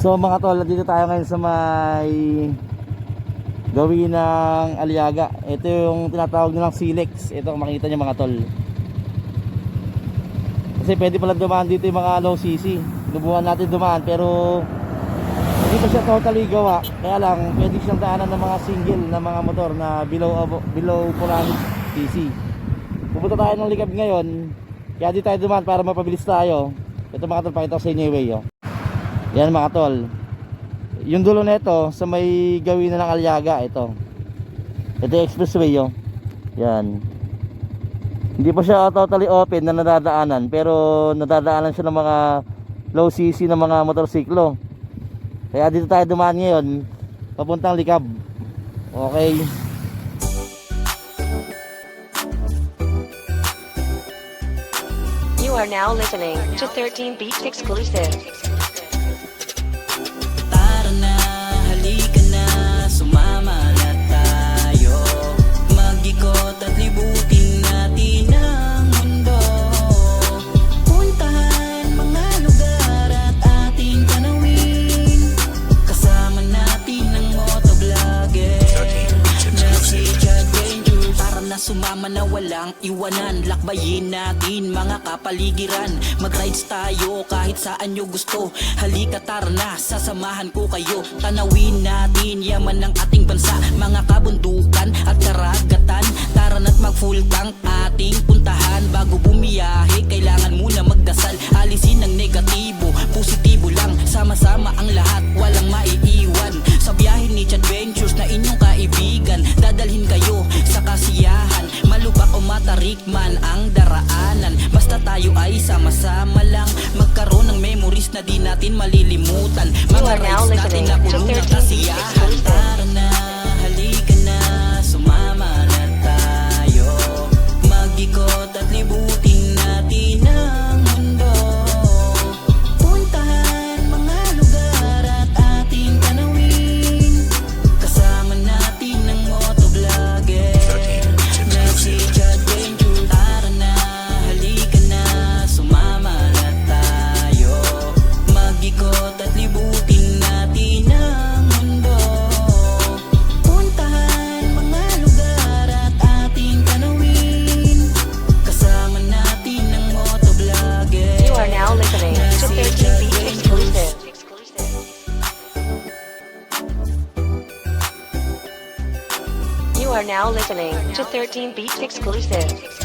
So mga tol, dito tayo ngayon sa may gawin ng Aliaga. Ito yung tinatawag nilang Silex. Ito makita niyo mga tol. Kasi pwede pala dumaan dito yung mga low CC. Lubuhan natin dumaan pero hindi pa siya totally gawa. Kaya lang pwede siyang daanan ng mga single na mga motor na below below 400 cc. Pupunta tayo ng likab ngayon. Kaya di tayo dumaan para mapabilis tayo. Ito mga tol, pakita ko sa inyo yung way. Oh. Yan mga tol. Yung dulo nito sa may gawin na ng Aliaga ito. Ito yung expressway oh. Yan. Hindi pa siya totally open na nadadaanan pero nadadaanan siya ng mga low CC na mga motorsiklo. Kaya dito tayo dumaan ngayon papuntang Likab. Okay. You are now listening to 13 Beats Exclusive. Walang iwanan. Lakbayin natin mga kapaligiran. Mag-rides tayo kahit saan nyo gusto. Halika tara na, sasamahan ko kayo. Tanawin natin yaman ng ating bansa. Mga kabundukan at karagatan. Tara na't mag full tank ating puntahan. Bago bumiyahe, kailangan muna magdasal. Alisin ang negatibo, positibo lang. Sama-sama ang lahat, man ang daraanan. Basta tayo ay sama-sama lang. Magkaroon ng memories na di natin malilimutan. Mga rides natin na puno ng 13 kasiyahan You are now listening to 13 Beats Exclusive.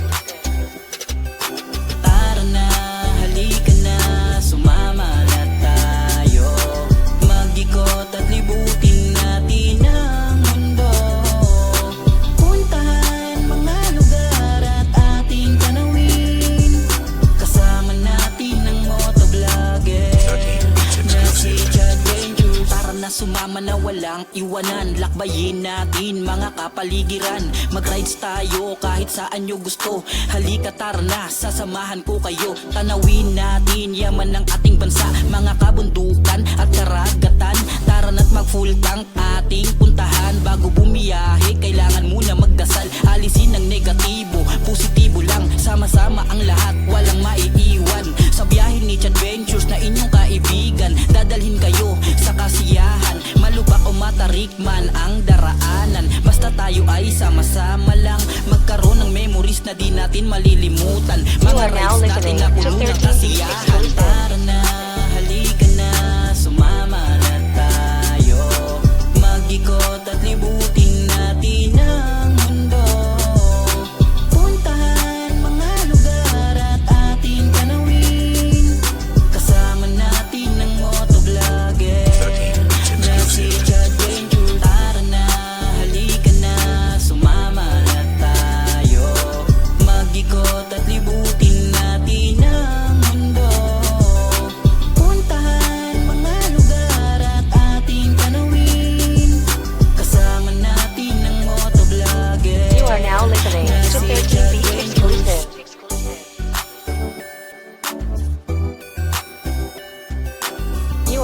Sumama na walang iwanan Lakbayin natin mga kapaligiran. Mag-rides tayo kahit saan nyo gusto. Halika tara na, sasamahan ko kayo. Tanawin natin yaman ng ating bansa. Mga kabundukan at karagatan Tara na't mag full tank ating puntahan. Bago bumiyahe, lahat, walang maiiwan. Sa biyahe ni Chad Ventures na inyong kaibigan Dadalhin kayo sa kasiyahan. Malubak o matarik man ang daraanan Basta tayo ay sama-sama lang. Magkaroon ng memories na di natin malilimutan. Mga rides natin na puno ng 13 kasiyahan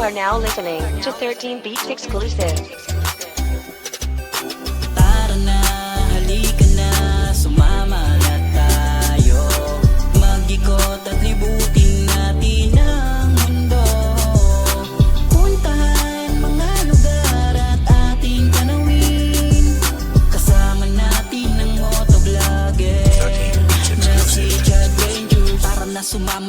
are now listening to 13 Beats Exclusive.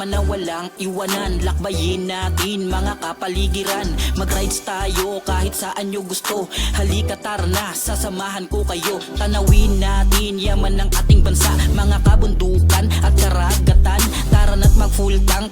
Sumama na walang iwanan. Lakbayin natin mga kapaligiran. Mag-rides tayo kahit saan nyo gusto. Halika tara na, sasamahan ko kayo. Tanawin natin yaman ng ating bansa. Mga kabundukan at karagatan. Tara na't mag full tank